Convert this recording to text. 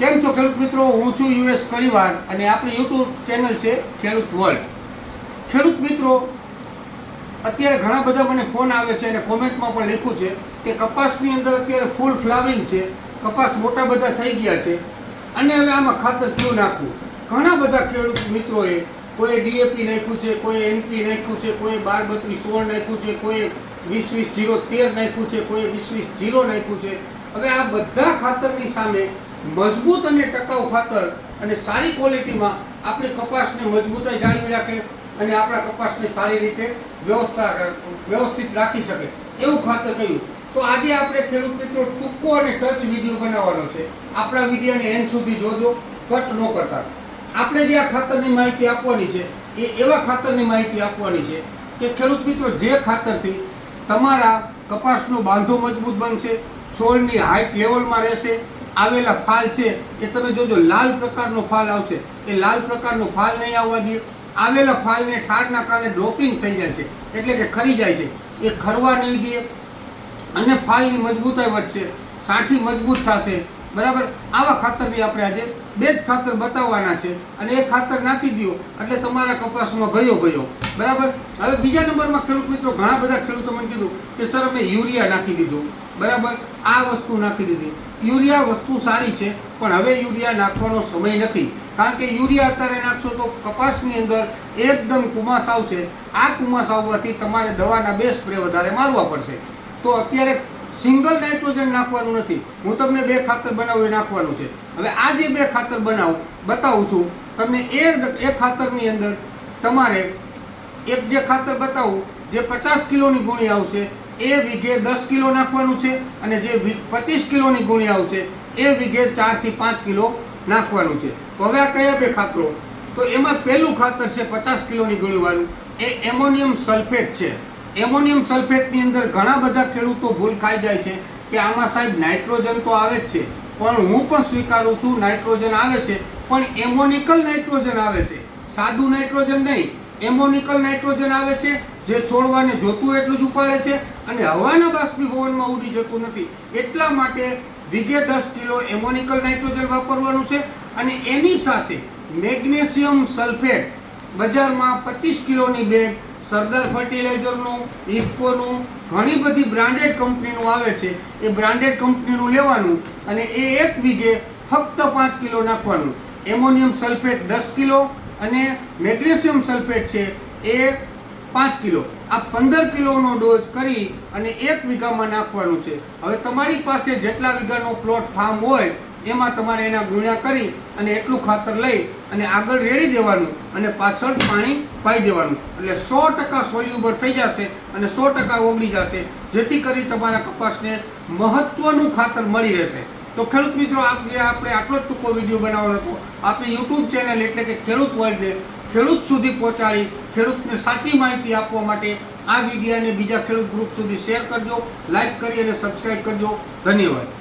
કેમ છો ખેડૂત મિત્રો? હું છું યુએસ કરીવાર અને આપણી યુટ્યુબ ચેનલ છે ખેડૂત વર્લ્ડ. ખેડૂત મિત્રો, અત્યારે ઘણા બધા મને ફોન આવે છે અને કોમેન્ટમાં પણ લખ્યું છે કે કપાસની અંદર અત્યારે ફૂલ ફ્લાવરિંગ છે, કપાસ મોટા બધા થઈ ગયા છે અને હવે આમાં ખાતર કયું નાખવું? ઘણા બધા ખેડૂત મિત્રોએ કોઈ ડીએપી નાખ્યું છે, કોઈ એનપી નાખ્યું છે, કોઈ બાર બત્રીસ સોળ નાખ્યું છે, કોઈ વીસ વીસ જીરો તેર નાખ્યું છે, કોઈ વીસ વીસ જીરો નાખ્યું છે. હવે આ બધા ખાતરની સામે મજબૂત અને ટકાઉ ખાતર અને સારી ક્વોલિટીમાં આપણી કપાસને મજબૂતાઈ જાળવી રાખે અને આપણા કપાસને સારી રીતે વ્યવસ્થા વ્યવસ્થિત રાખી શકે. એવું ખાતર કહ્યું. તો આજે આપણે ખેડૂત મિત્રો ટૂંકો અને ટચ વીડિયો બનાવવાનો છે. આપણા વિડીયોને એન્ડ સુધી જોજો, કટ ન કરતા. આપણે જે આ ખાતરની માહિતી આપવાની છે, એ એવા ખાતરની માહિતી આપવાની છે કે ખેડૂત મિત્રો જે ખાતરથી તમારા કપાસનો બાંધો મજબૂત બનશે, છોડની હાઈટ લેવલમાં રહેશે આવેલા ફાલ છે એ તમે જોજો, લાલ પ્રકારનો ફાલ આવશે. એ લાલ પ્રકારનો ફાલ નહીં આવવા દે. આવેલા ફાલને ઠારના કારણે ડ્રોપિંગ થઈ જાય છે. એટલે કે ખરી જાય છે. એ ખરવા નહીં દે. અને ફાલની મજબૂતાઈ વધશે. સાઠી મજબૂત થશે. બરાબર? આવા ખાતરની આપણે આજે બે જ ખાતર બતાવવાના છે. અને એ ખાતર નાખી દો એટલે તમારા કપાસમાં ભયો ભયો. બરાબર? હવે બીજા નંબરમાં ખેડૂત મિત્રો ઘણા બધા ખેડૂતો મને કીધું કે, સર, અમે યુરિયા નાખી દીધું. બરાબર? આ વસ્તુ નાખી દીધી. યુરિયા વસ્તુ સારી છે, પણ હવે યુરિયા નાખવાનો સમય નથી. કારણ કે યુરિયા અત્યારે નાખશો તો કપાસની અંદર એકદમ કુમાસ આવશે. આ કુમાસ આવવાથી તમારે દવાના બે સ્પ્રે વધારે મારવા પડશે. તો અત્યારે સિંગલ નાઇટ્રોજન નાખવાનું નથી. હું તમને બે ખાતર બનાવું, એ નાખવાનું છે. હવે આ જે બે ખાતર બનાવું, બતાવું છું. તમને એ એ ખાતરની અંદર તમારે એક જે ખાતર બતાવું, જે પચાસ કિલોની ગુણી આવશે એ વીઘે દસ કિલો નાખવાનું છે અને જે પચીસ કિલોની ગુણી આવશે એ વીઘે ચારથી પાંચ કિલો નાખવાનું છે. તો હવે આ કયા બે ખાતરો? તો એમાં પહેલું ખાતર છે પચાસ કિલોની ગુણીવાળું એ એમોનિયમ સલ્ફેટ છે. એમોનિયમ સલ્ફેટની અંદર ઘણા બધા ખેડૂતો ભૂલ ખાઈ જાય છે કે આમાં સાહેબ નાઇટ્રોજન તો આવે જ છે. પણ હું પણ સ્વીકારું છું નાઇટ્રોજન આવે છે, પણ એમોનિકલ નાઇટ્રોજન આવે છે. સાદું નાઇટ્રોજન નહીં, એમોનિકલ નાઇટ્રોજન આવે છે જે છોડવાને જોતું એટલું જ ઉપાડે છે અને હવાના બાષ્પીભવનમાં ઉડી જતું નથી. એટલા માટે વીઘે દસ કિલો એમોનિકલ નાઇટ્રોજન વાપરવાનું છે અને એની સાથે મેગ્નેશિયમ સલ્ફેટ બજારમાં પચીસ કિલોની બેગ, સરદાર ફર્ટિલાઇઝરનું ઇફકોનું ઘણી બધી બ્રાન્ડેડ કંપનીનું આવે છે. એ બ્રાન્ડેડ કંપનીનું લેવાનું અને એ એક વીઘે ફક્ત પાંચ કિલો નાખવાનું. એમોનિયમ સલ્ફેટ દસ કિલો અને મેગ્નેશિયમ સલ્ફેટ છે એ પાંચ કિલો. આ પંદર કિલોનો ડોઝ કરી અને એક વીઘામાં નાખવાનું છે. હવે તમારી પાસે જેટલા વીઘાનો પ્લોટ ફાર્મ હોય, એમાં તમારે એના ગુણ્યા કરી અને એટલું ખાતર લઈ અને આગળ રેડી દેવાનું અને પાછળ પાણી પાઈ દેવાનું. એટલે સો ટકા સોલ્યુબર થઈ જશે અને સો ટકા ઓગળી જશે, જેથી કરી તમારા કપાસને મહત્વનું ખાતર મળી રહેશે. તો ખેડૂત મિત્રો આજે આપણે આટલો જ ટૂંકો વીડિયો બનાવવાનો હતો. આપણી યુટ્યુબ ચેનલ એટલે કે ખેડૂત વર્લ્ડને ખેડૂત સુધી પહોંચાડી ખેડૂતને સાચી માહિતી આપવા માટે આ વિડીયોને બીજા ખેડૂત ગ્રુપ સુધી શેર કરજો, લાઈક કરી અને સબસ્ક્રાઈબ કરજો. ધન્યવાદ.